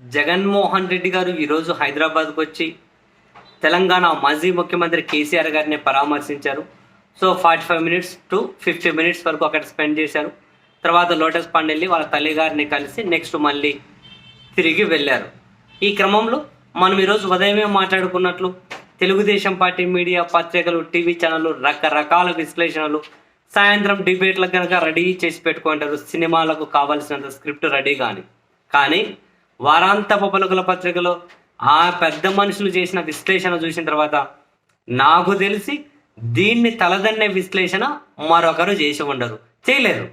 జగన్మోహన్ రెడ్డి గారు ఈరోజు హైదరాబాద్కు వచ్చి తెలంగాణ మాజీ ముఖ్యమంత్రి కేసీఆర్ గారిని పరామర్శించారు. So forty five minutes to fifty minutes వరకు అక్కడ స్పెండ్ చేశారు. తర్వాత లోటస్ పాండ్ వెళ్ళి వాళ్ళ తల్లి గారిని కలిసి నెక్స్ట్ మళ్ళీ తిరిగి వెళ్ళారు. ఈ క్రమంలో మనం ఈరోజు ఉదయమే మాట్లాడుకున్నట్లు తెలుగుదేశం పార్టీ మీడియా పత్రికలు టీవీ ఛానళ్ళు రకరకాల విశ్లేషణలు సాయంత్రం డిబేట్లకు కనుక రెడీ చేసి పెట్టుకుంటారు. సినిమాలకు కావాల్సినంత స్క్రిప్ట్ రెడీ కానీ కానీ వారాంతపు పలుకుల పత్రికలో ఆ పెద్ద మనుషులు చేసిన విశ్లేషణ చూసిన తర్వాత నాకు తెలిసి దీన్ని తలదన్నే విశ్లేషణ మరొకరు చేసి ఉండరు. చేయలేరు.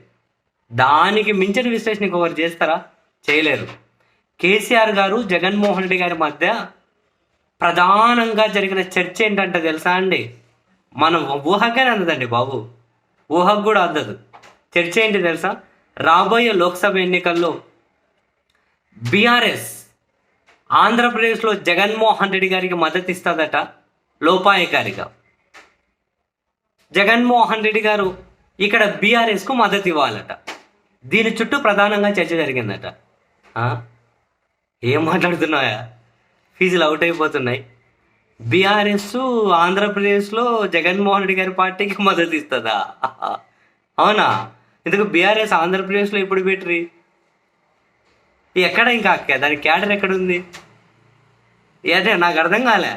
దానికి మించిన విశ్లేషణ ఇంకొకరు చేస్తారా? చేయలేరు. కేసీఆర్ గారు జగన్మోహన్ రెడ్డి గారి మధ్య ప్రధానంగా జరిగిన చర్చ ఏంటంటే తెలుసా అండి? మనం ఊహగానే అందదండి బాబు. ఊహకు కూడా అందదు. చర్చ ఏంటి తెలుసా? రాబోయే లోక్సభ ఎన్నికల్లో బీఆర్ఎస్ ఆంధ్రప్రదేశ్లో జగన్మోహన్ రెడ్డి గారికి మద్దతు ఇస్తుందట లోపాయకారిగా. జగన్మోహన్ రెడ్డి గారు ఇక్కడ బీఆర్ఎస్కు మద్దతు ఇవ్వాలట. దీని చుట్టూ ప్రధానంగా చర్చ జరిగిందట. ఏం మాట్లాడుతున్నాయా? ఫీజులు అవుట్ అయిపోతున్నాయి. బీఆర్ఎస్ ఆంధ్రప్రదేశ్లో జగన్మోహన్ రెడ్డి గారి పార్టీకి మద్దతు ఇస్తుందా? అవునా? ఇందుకు బీఆర్ఎస్ ఆంధ్రప్రదేశ్లో ఎప్పుడు పెట్టిరి ఎక్కడ ఇంకా అక్క? దాని క్యాడర్ ఎక్కడ ఉంది అదే నాకు అర్థం కాలే.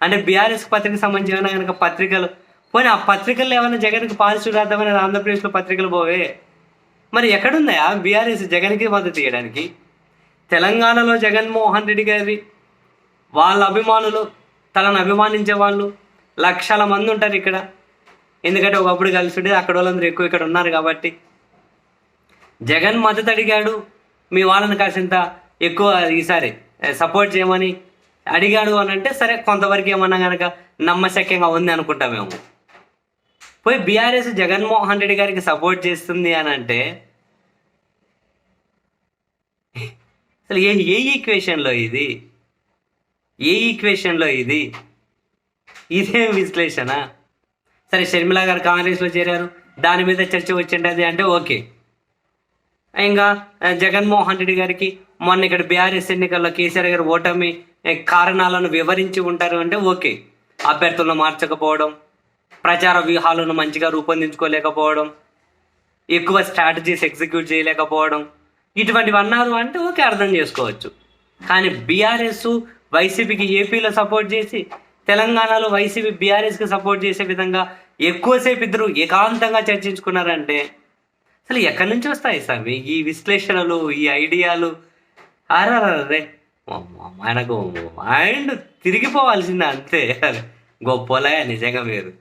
అంటే బీఆర్ఎస్ పత్రికకు సంబంధించి ఏమైనా కనుక పత్రికలు పోనీ ఆ పత్రికల్లో ఏమైనా జగన్కి పాజిటివ్ రాద్దామని ఆంధ్రప్రదేశ్లో పత్రికలు పోవే? మరి ఎక్కడున్నాయా బీఆర్ఎస్ జగన్కి మద్దతు ఇవ్వడానికి తెలంగాణలో జగన్మోహన్ రెడ్డి గారి వాళ్ళ అభిమానులు తనను అభిమానించే వాళ్ళు లక్షల మంది ఉంటారు ఇక్కడ. ఎందుకంటే ఒకప్పుడు కలిసి ఉండేది అక్కడ వాళ్ళందరూ ఎక్కువ ఇక్కడ ఉన్నారు కాబట్టి. జగన్ మద్దతు అడిగాడు మీ వాళ్ళని కాసింత ఎక్కువ ఈసారి సపోర్ట్ చేయమని అడిగాడు అని అంటే సరే కొంతవరకు ఏమన్నా కనుక నమ్మశక్యంగా ఉంది అనుకుంటాం మేము. పోయి బీఆర్ఎస్ జగన్మోహన్ రెడ్డి గారికి సపోర్ట్ చేస్తుంది అని అంటే అసలు ఏ ఏ ఈక్వేషన్లో ఇది? ఏ ఈక్వేషన్లో ఇది? ఇదేం విశ్లేషణ. సరే షర్మిల గారు కాంగ్రెస్లో చేరారు దాని మీద చర్చ వచ్చిండది అంటే ఓకే. ఇంకా జగన్మోహన్ రెడ్డి గారికి మొన్న ఇక్కడ బీఆర్ఎస్ ఎన్నికల్లో కేసీఆర్ గారు ఓటమి కారణాలను వివరించి ఉంటారు అంటే ఓకే. అభ్యర్థులను మార్చకపోవడం ప్రచార వ్యూహాలను మంచిగా రూపొందించుకోలేకపోవడం ఎక్కువ స్ట్రాటజీస్ ఎగ్జిక్యూట్ చేయలేకపోవడం ఇటువంటివి అన్నారు అంటే ఓకే అర్థం చేసుకోవచ్చు. కానీ బీఆర్ఎస్ వైసీపీకి ఏపీలో సపోర్ట్ చేసి తెలంగాణలో వైసీపీ బీఆర్ఎస్కి సపోర్ట్ చేసే విధంగా ఎక్కువసేపు ఇద్దరు ఏకాంతంగా చర్చించుకున్నారంటే అసలు ఎక్కడి నుంచి వస్తాయి స్వామి? ఈ విశ్లేషణలు ఈ ఐడియాలు? అరే మనకు మైండ్ తిరిగిపోవాల్సిందే అంతే. గొప్పలే నిజంగా మీరు.